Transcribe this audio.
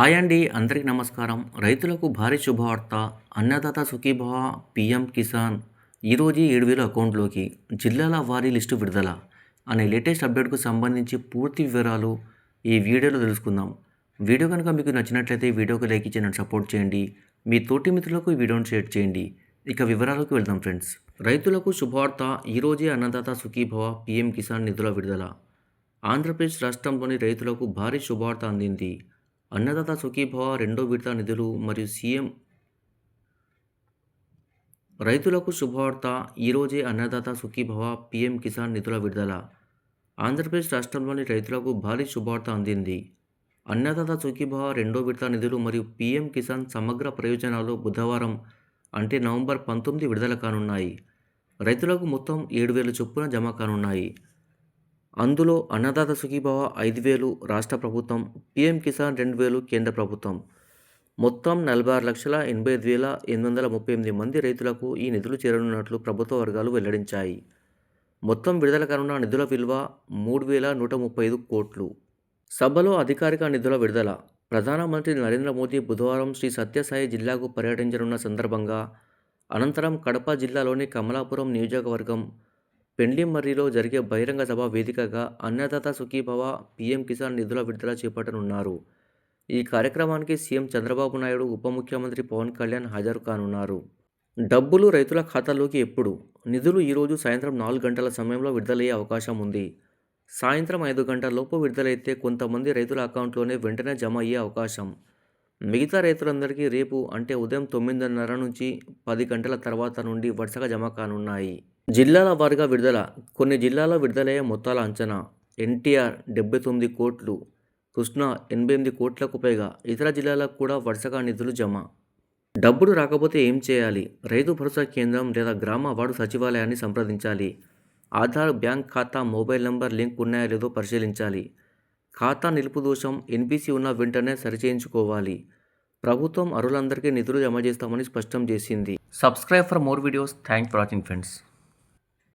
Hi అండి అందరికీ నమస్కారం. రైతులకు భారీ శుభవార్త. అన్నదాత సుఖీభవ పిఎం కిసాన్. ఈరోజు ఏడు వేల అకౌంట్లోకి జిల్లాల వారీ లిస్టు విడుదల. అనే లేటెస్ట్ అప్డేట్కు సంబంధించి పూర్తి వివరాలు ఈ వీడియోలో తెలుసుకుందాం. వీడియో కనుక మీకు నచ్చినట్లయితే వీడియోకి లైక్ ఇచ్చి నన్ను సపోర్ట్ చేయండి. మీ తోటి మిత్రులకు ఈ షేర్ చేయండి. ఇక వివరాలకు వెళ్దాం ఫ్రెండ్స్. రైతులకు శుభవార్త. ఈరోజే అన్నదాత సుఖీభవ పిఎం కిసాన్ నిధుల విడుదల. ఆంధ్రప్రదేశ్ రాష్ట్రంలోని రైతులకు భారీ శుభవార్త అందింది. అన్నదాత సుఖీభవ రెండో విడత నిధులు మరియు సీఎం రైతులకు శుభవార్త. ఈరోజే అన్నదాత సుఖీభవ పిఎం కిసాన్ నిధుల విడుదల. ఆంధ్రప్రదేశ్ రాష్ట్రంలోని రైతులకు భారీ శుభవార్త అందింది. అన్నదాత సుఖీభవ రెండో విడత నిధులు మరియు పిఎం కిసాన్ సమగ్ర ప్రయోజనాలు బుధవారం అంటే నవంబర్ పంతొమ్మిది విడుదల కానున్నాయి. రైతులకు మొత్తం ఏడు వేలు చొప్పున జమ కానున్నాయి. అందులో అన్నదాత సుఖీభవ ఐదు వేలు రాష్ట్ర ప్రభుత్వం పిఎం కిసాన్ రెండు వేలు కేంద్ర ప్రభుత్వం. మొత్తం నలభై ఆరు లక్షల ఎనభై ఐదు వేల ఎనిమిది వందల ముప్పై ఎనిమిది మంది రైతులకు ఈ నిధులు చేరనున్నట్లు ప్రభుత్వ వర్గాలు వెల్లడించాయి. మొత్తం విడుదల కానున్న నిధుల విలువ మూడు వేల నూట ముప్పై ఐదు కోట్లు. సభలో అధికారిక నిధుల విడుదల. ప్రధానమంత్రి నరేంద్ర మోదీ బుధవారం శ్రీ సత్యసాయి జిల్లాకు పర్యటించనున్న సందర్భంగా అనంతరం కడప జిల్లాలోని కమలాపురం నియోజకవర్గం పెండ్లిమర్రిలో జరిగే బహిరంగ సభ వేదికగా అన్నదాత సుఖీభవ పీఎం కిసాన్ నిధుల విడుదల చేపట్టనున్నారు. ఈ కార్యక్రమానికి సీఎం చంద్రబాబు నాయుడు ఉప ముఖ్యమంత్రి పవన్ కళ్యాణ్ హాజరు కానున్నారు. డబ్బులు రైతుల ఖాతాలోకి ఎప్పుడు? నిధులు ఈరోజు సాయంత్రం నాలుగు గంటల సమయంలో విడుదలయ్యే అవకాశం ఉంది. సాయంత్రం ఐదు గంటల లోపు విడుదలైతే కొంతమంది రైతుల అకౌంట్లోనే వెంటనే జమ అయ్యే అవకాశం. మిగతా రైతులందరికీ రేపు అంటే ఉదయం తొమ్మిదిన్నర నుంచి పది గంటల తర్వాత నుండి వరుసగా జమ కానున్నాయి. జిల్లాల వారిగా విడుదల. కొన్ని జిల్లాల విడుదలయ్యే మొత్తాల అంచనా ఎన్టీఆర్ డెబ్బై తొమ్మిది కోట్లు కృష్ణా ఎనభై ఎనిమిది కోట్లకు పైగా. ఇతర జిల్లాలకు కూడా వరుసగా నిధులు జమ. డబ్బులు రాకపోతే ఏం చేయాలి? రైతు భరోసా కేంద్రం లేదా గ్రామ వార్డు సచివాలయాన్ని సంప్రదించాలి. ఆధార్ బ్యాంక్ ఖాతా మొబైల్ నంబర్ లింక్ ఉన్నాయో లేదో పరిశీలించాలి. ఖాతా నిలుపు దోషం ఎన్పిసి ఉన్న వెంటనే సరిచేయించుకోవాలి. ప్రభుత్వం అరులందరికీ నిధులు జమ చేస్తామని స్పష్టం చేసింది. Subscribe for more videos thanks for watching friends